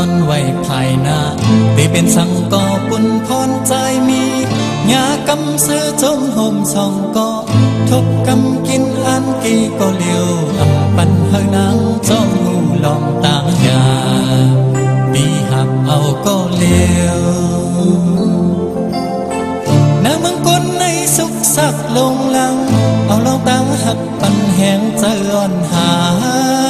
จะต้นไว้ภายหน้าตีเป็นสังก็ปุนพรใจมีหยากำซื้อจมห่มสองก็ทบกำกินอันกี่ก็เลียวอำปันเฮานางจ้องงูลองตางยาปีหับเอาก็เลียวนาเมืองกนในสุขสักลงลัง เอาลองตั้งหักปันแหงเจอ่อนหาและไม่พ้นหา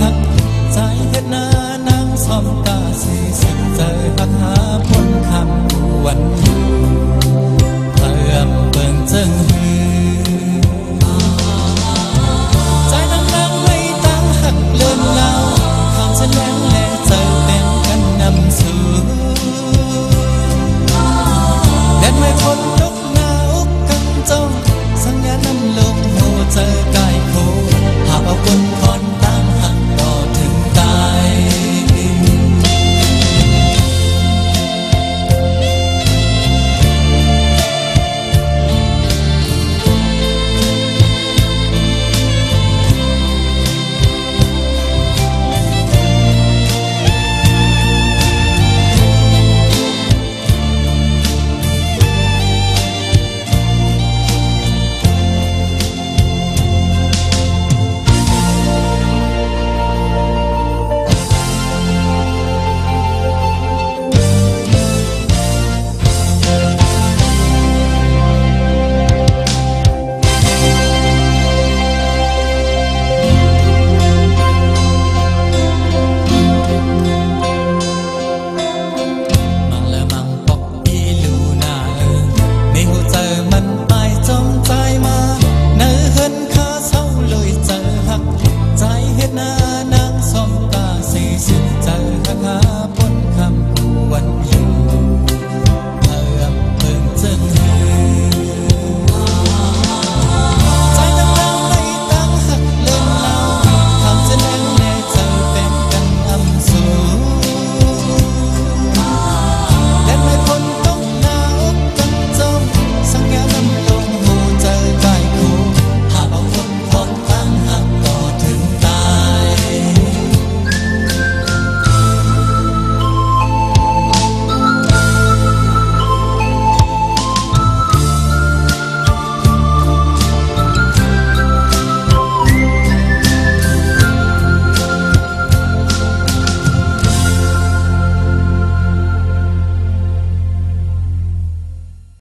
หักใจเฮ็ดนานางสอมตาสีสันใจปัญหาพ้นคำวันอยู่